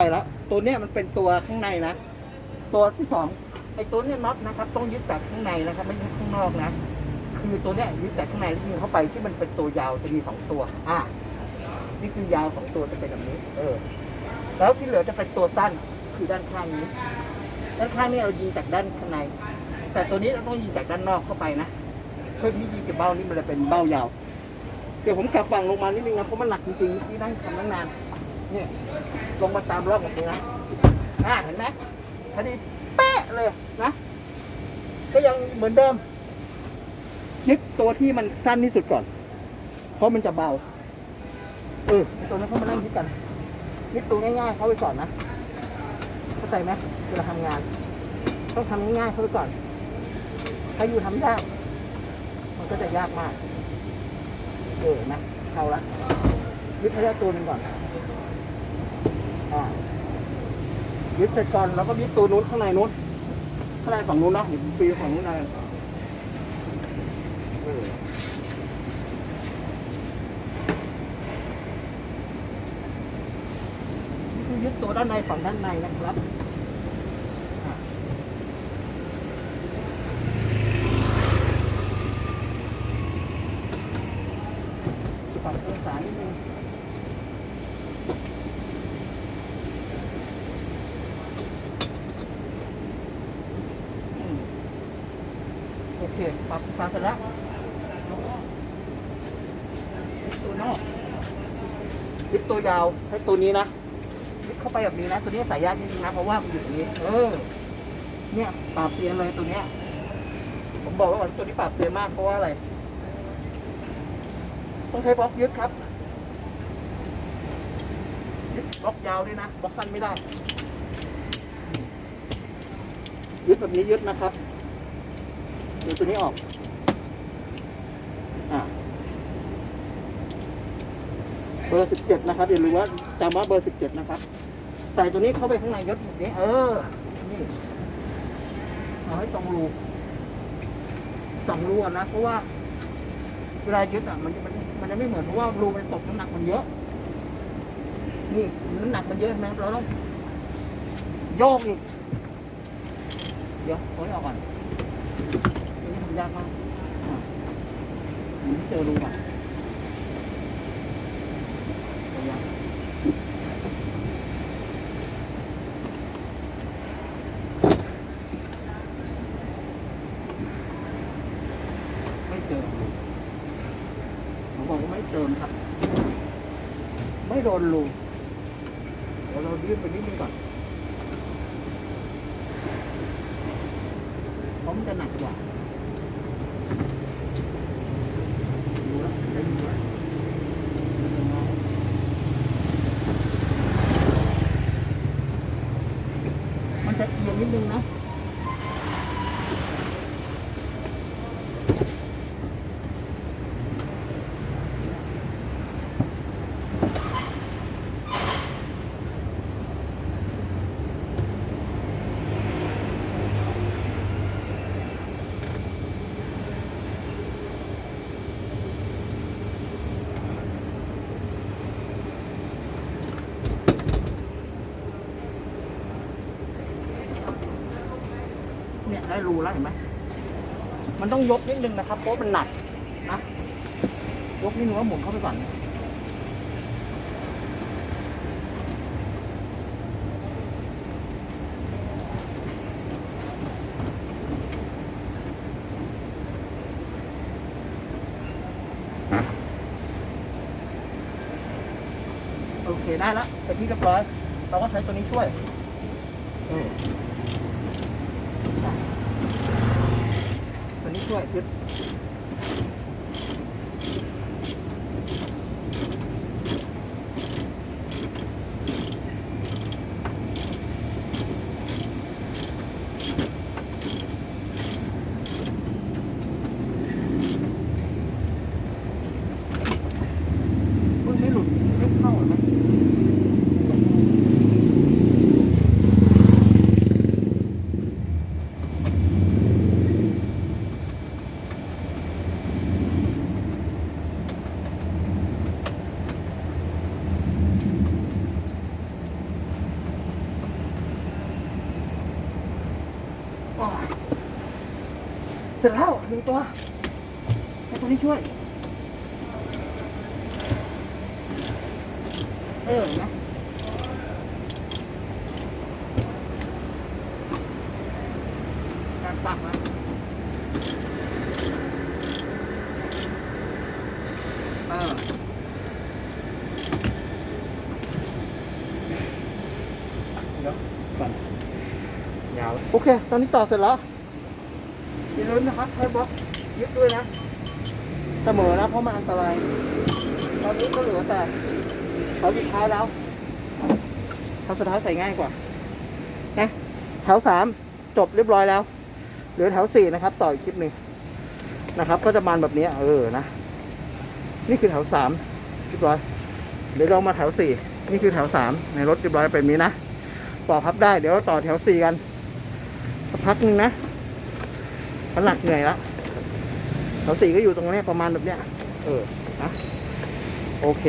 ไปแล้วตัวเนี้ยมันเป็นตัวข้างในนะ ตัวที่สองไอ้ตัวเนี้ยน็อตนะครับ ต้องยึดจากข้างในนะครับ ไม่ใช่ข้างนอกนะ คือตัวเนี้ยยึดจากข้างในแล้วยิงเข้าไปที่มันเป็นตัวยาวจะมีสองตัว อะนี่คือยาวสองตัวจะเป็นแบบนี้ เออ แล้วที่เหลือจะเป็นตัวสั้นคือด้านข้างนี้ ด้านข้างนี่เรายิงจากด้านข้างใน แต่ตัวนี้เราต้องยิงจากด้านนอกเข้าไปนะเพื่อที่ยิงกับเบ้านี่มันจะเป็นเบ้ายาว เดี๋ยวผมกลับฝั่งลงมานิดนึงนะเพราะมันหนักจริงๆที่นั่งทำตั้งนาน นี่ลงมาตามรอบแบบนี้นะอ่าเห็นไหมพอดีเป๊ะเลยนะ ก็ยังเหมือนเดิมยึดตัวที่มันสั้นที่สุดก่อน เพราะมันจะเบา เออตัวนั้นเขามานั่งยึดกันยึดตัวง่ายๆเข้าไปก่อนนะเข้าใจไหมเวลาทำงาน ต้องทำง่ายๆเข้าไปก่อนถ้าอยู่ทำยากมันก็จะยากมาก เออนะเข้าละยึดให้ได้ตัวหนึ่งก่อน อ่ายึดเสร็จก่อนแล้วก็ยึดตัวนู้นข้างในนู้นข้างในฝั่งนู้นนะเดี๋ยวผมปีฝั่งนู้นเออนี่คือยึดตัวด้านในฝั่งด้านในนะครับอะปรับองศานิดนึง อืมโอ เคปรับภาษาละตัวนอกยึดตัวยาวใช้ตัวนี้นะยึดเข้าไปแบบนี้นะ ตัวนี้ใส่ยากนิดนึงนะ เพราะว่ามันอยู่ตรงนี้ เออ เนี่ยปราบเปลี่ยนเลยตัวเนี้ย ผมบอกไว่าตัวนี้ปราบเปลี่ยนมากเพราะว่าอะไร ต้องใช้บล็อกยึดครับยึดบล็อกยาวด้วยนะ บล็อกสั้นไม่ได้ ยึดแบบนี้ยึดนะครับเดี๋ยวตัวนี้ออกอ่าเบอร์สิบเจ็ดนะครับอย่าลืมว่าจำว่าเบอร์สิบเจ็ดนะครับ ใส่ตัวนี้เข้าไปข้างในยึดแบบนี้ เออ นี่เอาให้ตรงรูสองรูอะนะ เพราะว่าเวลายึดอะมันจะมันมันจะไม่เหมือนเพราะว่ารูมันตกน้ำหนักมันเยอะ นี่น้ำหนักมันเยอะใช่ไหมเราต้องโยกอีก เดี๋ยวขอให้ออกก่อน ยากมากอะผมเจอรูก่อนเดี๋ยวยากไม่เจอรูผมบอกว่าไม่เจอนะครับ ไม่โดนรูเดี๋ยวเรายื่นไปนิดนึงก่อนเพราะมันจะหนักกว่าดูแล้วได้ดูแล้วมั นิดนึงนะ ได้รูแล้วเห็นไหมมันต้องยกนิดนึงนะครับเพราะมันหนักนะยกนิดนึงแล้วหมุนเข้าไปก่อนโอเคได้แล้วเป็นที่เรียบร้อย เราก็ใช้ตัวนี้ช่วย เออตัวนี้ ช่วยยึดอุ๊ยไม่หลุดไม่เข้าเห็นไหม โอ้ยเสร็จแล้วหนึ่งตัวให้ตัวนี้ช่วย เออนะการปักนะเออเดี๋ยวก่อนยาว โอเค ตอนนี้ต่อเสร็จแล้วอย่าลืมนะครับใช้บล็อกยึดด้วยนะ เสมอนะเพราะมันอันตราย ตอนนี้ก็เหลือแต่แถวสุดท้ายแล้วแถวสุดท้ายใส่ง่ายกว่า นะ แถวสามจบเรียบร้อยแล้ว เหลือแถวสี่นะครับ ต่ออีกคลิปหนึ่งนะครับ ก็จะบานแบบนี้ เออ นะ นี่คือแถวสามเรียบร้อย เดี๋ยวลองมาแถวสี่ นี่คือแถวสามในรถเรียบร้อยเป็นนี้นะปอกพับได้ เดี๋ยวเราต่อแถวสี่กัน พักหนึ่งนะมันหลักเหนื่อยแล้วเสาสี่ก็อยู่ตรงนี้ประมาณแบบเนี้ย เออนะโอเค